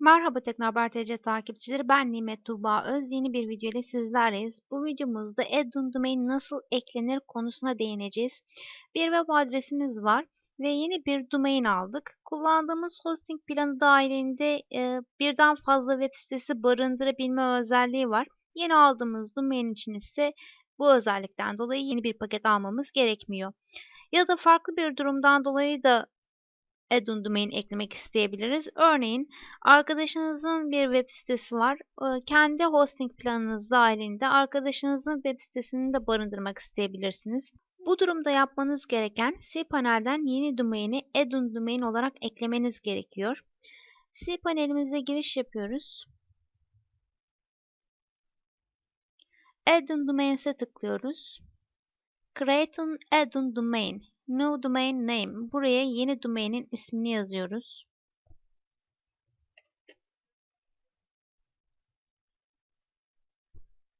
Merhaba Teknohaber TC takipçileri. Ben Nimet Tuğba Öz. Yeni bir video ile sizlerleyiz. Bu videomuzda Addon Domain nasıl eklenir konusuna değineceğiz. Bir web adresimiz var ve yeni bir domain aldık. Kullandığımız hosting planı dahilinde e, birden fazla web sitesi barındırabilme özelliği var. Yeni aldığımız domain için ise bu özellikten dolayı yeni bir paket almamız gerekmiyor. Ya da farklı bir durumdan dolayı da add-on domain eklemek isteyebiliriz. Örneğin arkadaşınızın bir web sitesi var. Ee, kendi hosting planınız dahilinde arkadaşınızın web sitesini de barındırmak isteyebilirsiniz. Bu durumda yapmanız gereken cPanel'den yeni domaini add-on domain olarak eklemeniz gerekiyor. cPanel'imize giriş yapıyoruz. Add-on tıklıyoruz. Create an add-on domain New domain name. Buraya yeni domainin ismini yazıyoruz.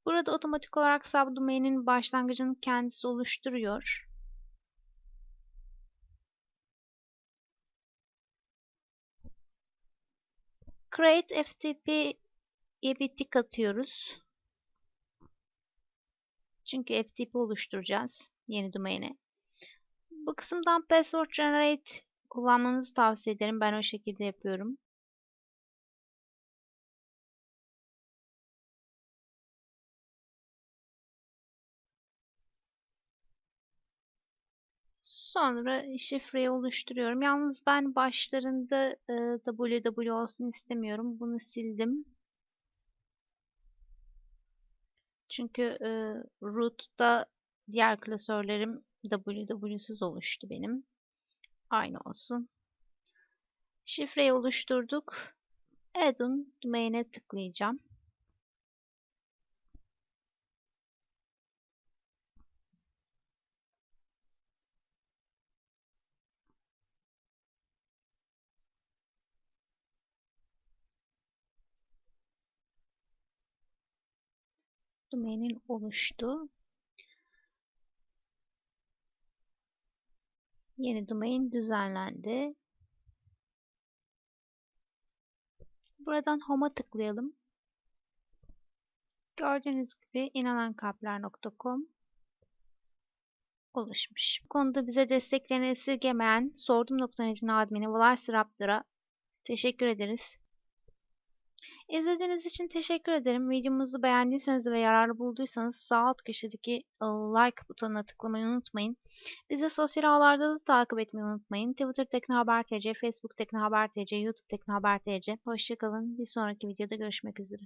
Burada otomatik olarak subdomain'in başlangıcını kendisi oluşturuyor. Create FTP'ye bir tik atıyoruz. Çünkü FTP oluşturacağız yeni domaine. Bu kısımdan password generate kullanmanızı tavsiye ederim. Ben o şekilde yapıyorum. Sonra şifreyi oluşturuyorum. Yalnız ben başlarında e, www olsun istemiyorum. Bunu sildim. Çünkü e, root'ta diğer klasörlerim www'suz oluştu benim. Aynı olsun. Şifreyi oluşturduk. Add-on domain'e tıklayacağım. Domainin oluştu. Yeni domain düzenlendi. Buradan Home'a tıklayalım. Gördüğünüz gibi inanankalpler.com oluşmuş. Bu konuda bize desteklerini esirgemeyen sordum.net'in admini Vlad Raptor'a teşekkür ederiz. İzlediğiniz için teşekkür ederim. Videomuzu beğendiyseniz ve yararlı bulduysanız sağ alt köşedeki e, like butonuna tıklamayı unutmayın. Bizi sosyal ağlarda da takip etmeyi unutmayın. Twitter TeknoHaber.tc, Facebook TeknoHaber.tc, YouTube TeknoHaber.tc. Hoşçakalın. Bir sonraki videoda görüşmek üzere.